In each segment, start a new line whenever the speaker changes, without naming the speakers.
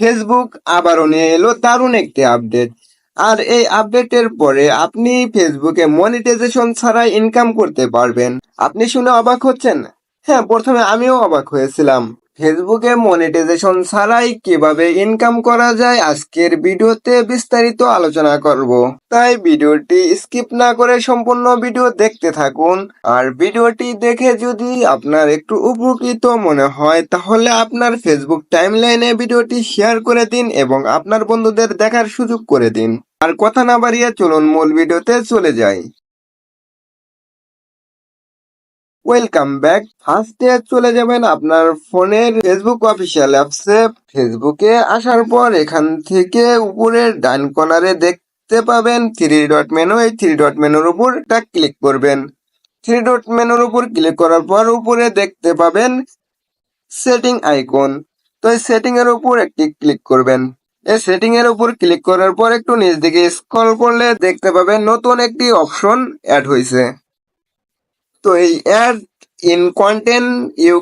Facebook আবারও নিয়ে এলো দারুণ একটি আপডেট আর এই আপডেটের পরে আপনি ফেসবুকে মনিটাইজেশন ছাড়া ইনকাম করতে পারবেন। আপনি শুনে অবাক হচ্ছেন? হ্যাঁ প্রথমে আমিও অবাক হয়েছিলাম। ফেসবুকে মনিটাইজেশন ছাড়াই কীভাবে ইনকাম করা যায় আজকের ভিডিওতে বিস্তারিত আলোচনা করব। তাই ভিডিওটি স্কিপ না করে সম্পূর্ণ ভিডিও দেখতে থাকুন। আর ভিডিওটি দেখে যদি আপনার একটু উপকৃত মনে হয়, তাহলে আপনার ফেসবুক টাইমলাইনে ভিডিওটি শেয়ার করে দিন এবং আপনার বন্ধুদের দেখার সুযোগ করে দিন। আর কথা না বাড়িয়ে চলুন মূল ভিডিওতে চলে যাই। ওয়েলকাম ব্যাক ফার্স্টে চলে যাবেন আপনার ফোনের ফেসবুক অফিসিয়াল অ্যাপসে ফেসবুকে আসার পর এখান থেকে উপরের ডান কর্নারে দেখতে পাবেন থ্রি ডট মেনু এই থ্রি ডট মেনুর উপর ক্লিক করবেন। থ্রি ডট মেনুর উপর ক্লিক করার পর উপরে দেখতে পাবেন সেটিং আইকন তো এই সেটিং এর উপর একটি ক্লিক করবেন। এই সেটিং এর উপর ক্লিক করার পর একটু নিচ দিকে স্ক্রল করলে দেখতে পাবেন নতুন একটি অপশন অ্যাড হয়েছে তো এই অ্যাড ইন কন্টেন্ট ইউ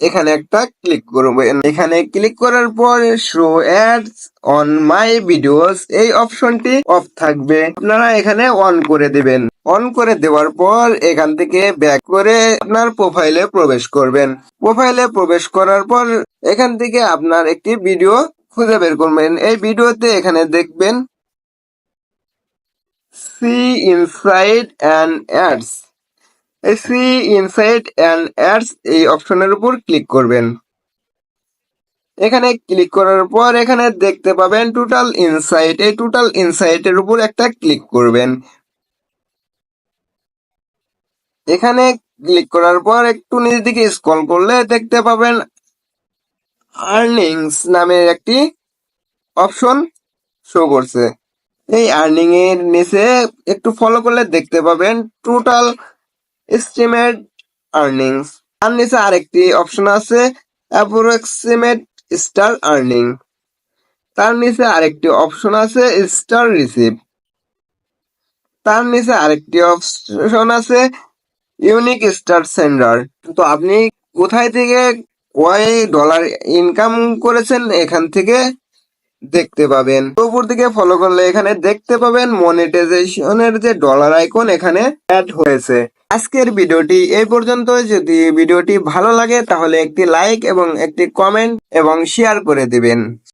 এখানে একটা ক্লিক করবেন এখানে ক্লিক করার পর show ads on my videos এই অপশনটি অফ থাকবে। আপনারা এখানে অন করে দিবেন। অন করে দেওয়ার পর এখান থেকে ব্যাক করে আপনার প্রোফাইলে প্রবেশ করবেন। প্রোফাইলে প্রবেশ করার পর এখান থেকে আপনার একটি ভিডিও খুঁজে বের করবেন। এই ভিডিওতে এখানে দেখবেন সি ইনসাইড অ্যান্ড অ্যাডস এই সি ইনসাইড, অ্যান্ড অ্যাডস এই অপশনের উপর ক্লিক করবেন। এখানে ক্লিক করার পর এখানে দেখতে পাবেন টোটাল ইনসাইট। এই টোটাল ইনসাইটের উপর একটা ক্লিক করবেন। এখানে ক্লিক করার পর একটু নিচ দিকে স্ক্রল করলে দেখতে পাবেন আর্নিংস নামের একটি অপশন শো করছে। এই আর্নিং এর নিচে একটু ফলো করলে দেখতে পাবেন টোটাল এস্টিমেট আর্নিংস তার নিচে আরেকটি অপশন আছে অ্যাপ্রক্সিমেট স্টার আর্নিং তার নিচে আরেকটি অপশন আছে স্টার রিসিভ তার নিচে আরেকটি অপশন আছে ইউনিক স্টার সেন্ডার তো আপনি কোথায় থেকে কয় ডলার ইনকাম করেছেন এখান থেকে? দেখতে পাবেন। উপর দিকে ফলো করলে এখানে দেখতে পাবেন মনিটাইজেশনের যে ডলার আইকন এখানে অ্যাড হয়েছে। আজকের ভিডিওটি এই পর্যন্ত। যদি ভিডিওটি ভালো লাগে তাহলে একটি লাইক এবং একটি কমেন্ট এবং শেয়ার করে দিবেন।